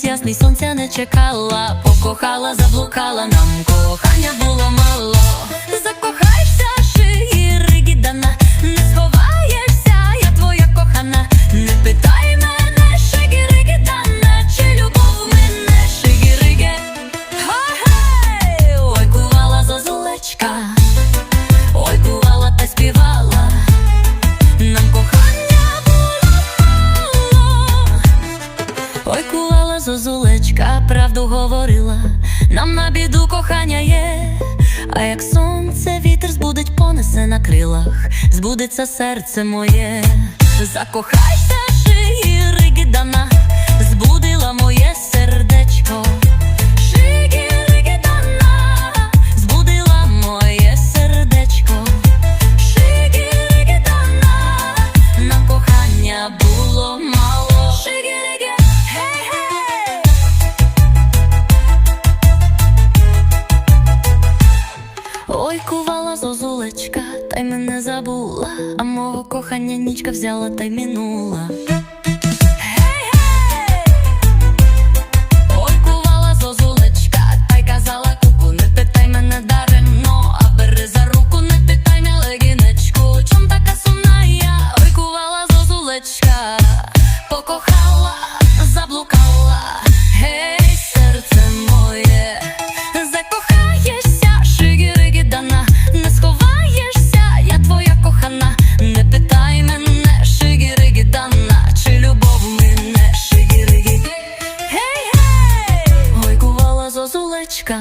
місяць ясний сонця не чекала, покохала, заблукала, нам кохання було мало. Закохайся, шигіригідана, не правду говорила. Нам на біду кохання є. А як сонце вітер збудить, понесе на крилах, збудеться серце моє. Закохайся, забула, а мого кохання нічка взяла та й минула. Зозулечка,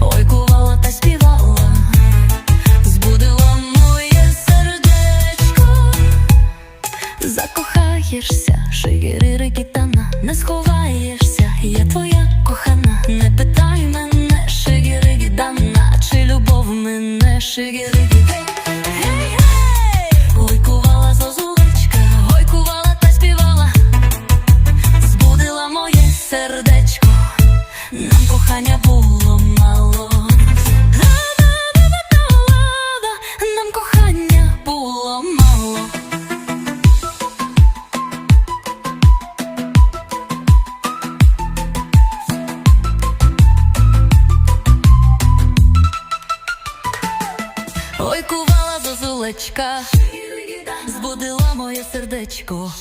ой, кувала та співала, збудила моє сердечко. Закохаєшся, шигири гітана, не сховаєшся, кохання було мало. Нам кохання було мало. Ой, кувала зозулечка, збудила моє сердечко.